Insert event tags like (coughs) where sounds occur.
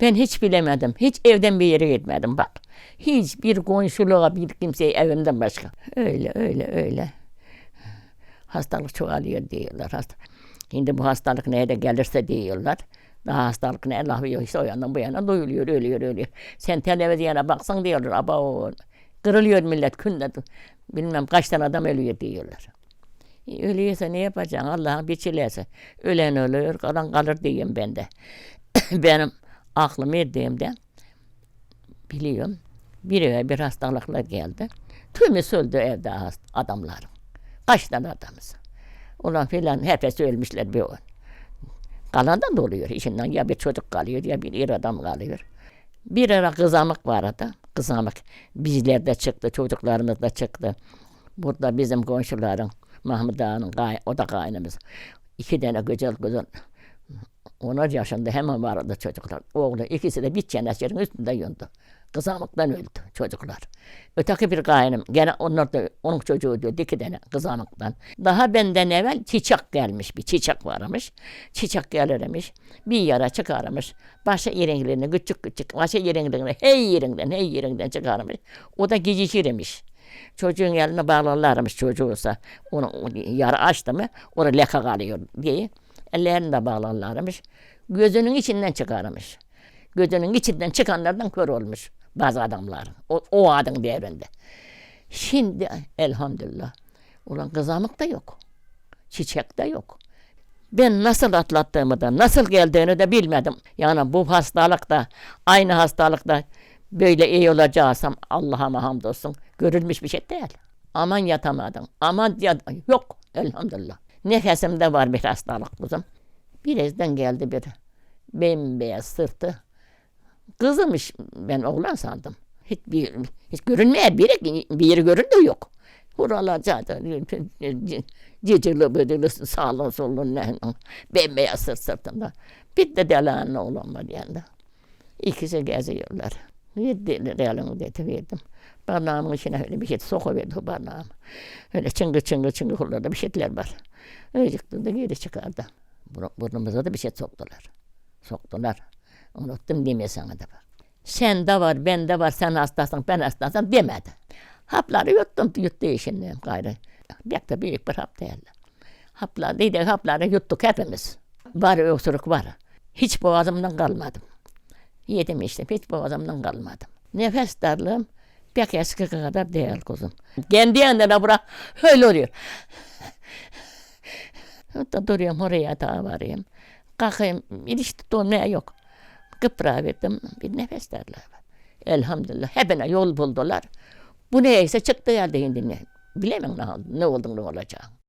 Ben hiç bilemedim. Hiç evden bir yere gitmedim bak. Hiç bir komşuluğa bir kimseye evimden başka. Öyle öyle öyle. Hastalık çoğalıyor diyorlar. Şimdi bu hastalık neye de gelirse diyorlar. Daha hastalık ne Allah biliyor işte o yandan bu yana duyuluyor, ölüyor, ölüyor. Sen televizyona baksan diyorlar, aba kırılıyor millet günde. Bilmem kaç tane adam ölüyor diyorlar. E, Ölüyorsa ne yapacaksın? Allah'ın bir çilesi. Ölen ölüyor, kalan kalır diyeyim ben de. (coughs) Benim aklım erdiğimde biliyorum. Bir eve bir hastalıkla geldi. Tümü öldü evde adamların. Kaç tane adamız. Ulan filan hepsi ölmüşler bir on. Kalan da oluyor içinden. Ya bir çocuk kalıyor ya bir iri adam kalıyor. Bir ara kızamık vardı. Kızamık. Bizlerde çıktı, çocuklarımız da çıktı. Burada bizim komşuların, Mahmut Ağa'nın, o da kaynımız. İki tane güzel güzel. 10 yaşında hemen vardı çocuklar. Oğlu ikisi de bir çenesinin üstünde yundu. Kızamıktan öldü çocuklar. Öteki bir kaynım, gene onlar da onun çocuğu diyor, iki tane kızamıktan. Daha benden evvel çiçek gelmiş, bir çiçek varmış. Çiçek gelirmiş, bir yara çıkarmış. Başa yerinden küçük küçük, başa yerinden, hey yerinden, hey yerinden çıkarmış. O da gecikirmiş. Çocuğun eline bağlarlarmış çocuğuysa. Onu yara açtı mı, orada leka kalıyor diye. Ellerini de bağlarlarmış. Gözünün içinden çıkarmış. Gözünün içinden çıkanlardan kör olmuş bazı adamlar. O, o adın devrinde. Şimdi elhamdülillah. Ulan kızamık da yok. Çiçek de yok. Ben nasıl atlattığımı da nasıl geldiğini de bilmedim. Yani bu hastalıkta aynı hastalıkta böyle iyi olacaksam Allah'a hamdolsun. Görülmüş bir şey değil. Aman yatamadım. Aman yat yok elhamdülillah. Nefesimde var bir hastalık kızım. Birazdan geldi bir bembeyaz sırtı. Kızımış ben oğlan sandım. Hiç bir hiç görünmeye biri bir yeri göründü yok. Buralar zaten cicili bıdılı sağlı sollu ne bembeyaz sırt sırtında. Bir de delanın oğlan var yanında. İkisi geziyorlar. Yedi realını dedi verdim. Barnağımın içine öyle bir şey sokuverdi o barnağımı. Öyle çıngır çıngır çıngır hurlarda bir şeyler var. Öyle çıktı da geri çıkardı. Bur- Burnumuza da bir şey soktular. Soktular. Unuttum deme sana da bak. Sen de var, ben de var, sen hastasın, ben hastasın demedi. Hapları yuttum, yuttu işini gayrı. Pek de büyük bir hap değil. Haplar, dedi, hapları yuttuk hepimiz. Var öksürük var. Hiç boğazımdan kalmadım. Yedim işte, hiç boğazımdan kalmadım. Nefes darlığım pek eski kadar değil kuzum. Kendi kendine bırak, öyle oluyor. Da duruyorum oraya da varayım. Kalkayım, ilişki dolmaya yok. Kıpraverdim, bir nefes darlığı var. Elhamdülillah, hepine yol buldular. Bu neyse çıktı geldi şimdi. Bilemem ne, ne oldu ne olacak.